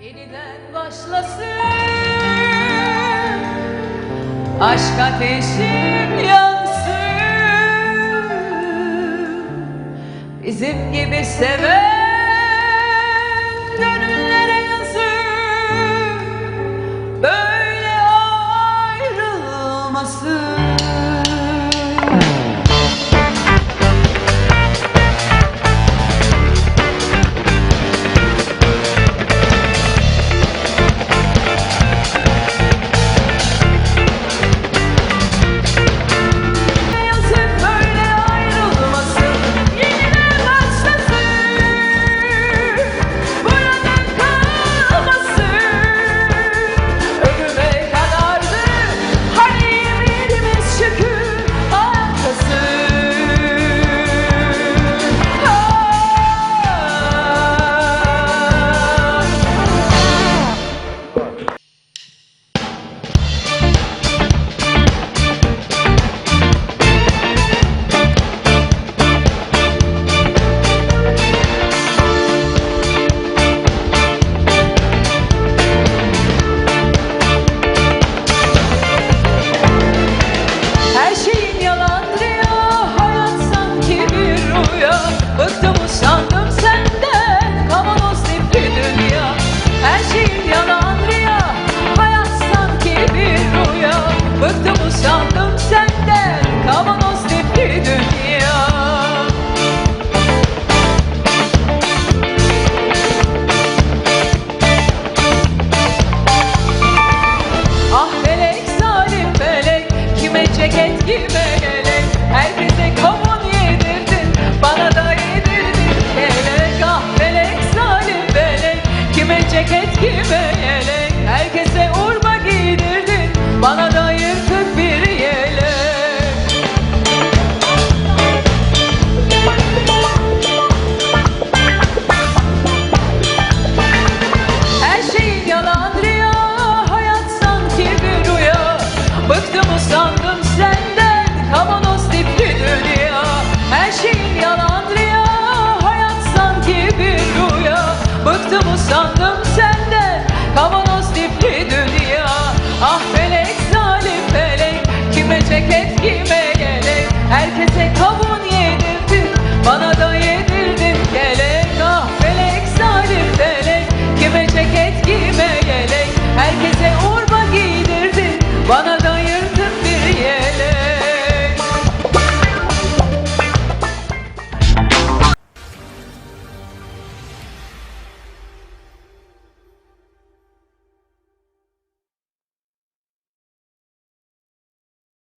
Yeniden başlasın. Aşk ateşim yansın. Bizim gibi seven